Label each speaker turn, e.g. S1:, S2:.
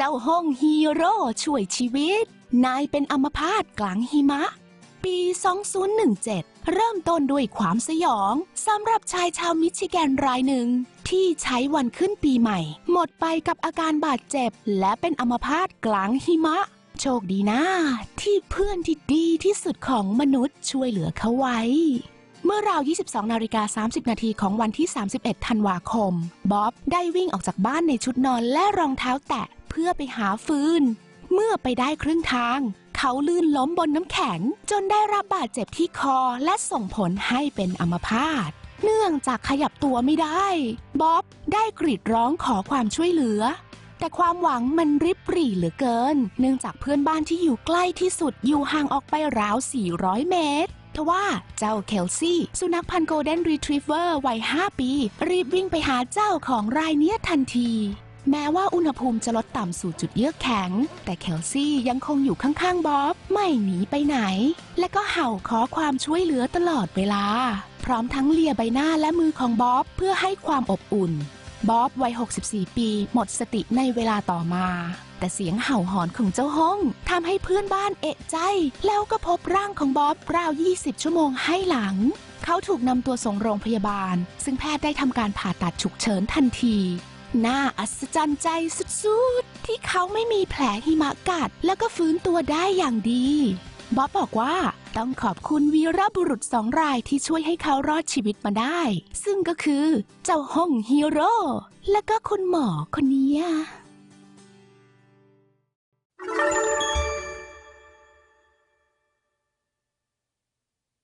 S1: เจ้าห้องฮีโร่ช่วยชีวิต นายเป็นอัมพาตกลางหิมะ ปี 2017 เริ่มต้นด้วยความสยองสำหรับชายชาวมิชิแกนรายหนึ่ง ที่ใช้วันขึ้นปีใหม่ หมดไปกับอาการบาดเจ็บ และเป็นอัมพาตกลางหิมะ โชคดีนะ ที่เพื่อนที่ดีที่สุดของมนุษย์ช่วยเหลือเขาไว้เมื่อราว 22 นาฬิกา 30 นาทีของวันที่ 31 ธันวาคม บ๊อบได้วิ่งออกจากบ้านในชุดนอนและรองเท้าแตะ พื่อไปหาฟืน เมื่อไปได้ครึ่งทาง เขาลื่นล้มบนน้ำแข็ง จนได้รับบาดเจ็บที่คอและส่งผลให้เป็นอัมพาตเนื่องจากขยับตัวไม่ได้ บ๊อบได้กรีดร้องขอความช่วยเหลือ แต่ความหวังมันริบหรี่เหลือเกิน เนื่องจากเพื่อนบ้านที่อยู่ใกล้ที่สุดอยู่ห่างออกไปราว 400 เมตรทว่าเจ้าเคลซี่ สุนัขพันธุ์โกลเด้นรีทรีเวอร์วัย 5 ปี รีบวิ่งไปหาเจ้าของรายเนี้ยทันที แม้ว่าอุณหภูมิจะลดต่ำสู่จุดเยือกแข็ง แต่เคลซี่ยังคงอยู่ข้างๆบ๊อบ ไม่หนีไปไหน และก็เห่าขอความช่วยเหลือตลอดเวลา พร้อมทั้งเลียใบหน้าและมือของบ๊อบเพื่อให้ความอบอุ่นบ๊อบวัย 64 ปี หมดสติในเวลาต่อมา แต่เสียงเห่าหอนของเจ้าห้องทำให้เพื่อนบ้านเอะใจ แล้วก็พบร่างของบ๊อบราว 20 ชั่วโมงให้หลัง เขาถูกนำตัวส่งโรงพยาบาล ซึ่งแพทย์ได้ทำการผ่าตัดฉุกเฉินทันที น่าอัศจรรย์ใจสุดๆ ที่เขาไม่มีแผลหิมะกัด แล้วก็ฟื้นตัวได้อย่างดีบ๊อบบอกว่าต้องขอบคุณวีรบุรุษสองรายที่ช่วยให้เขารอดชีวิตมาได้ ซึ่งก็คือ เจ้าห้องฮีโร่และก็คุณหมอคนนี้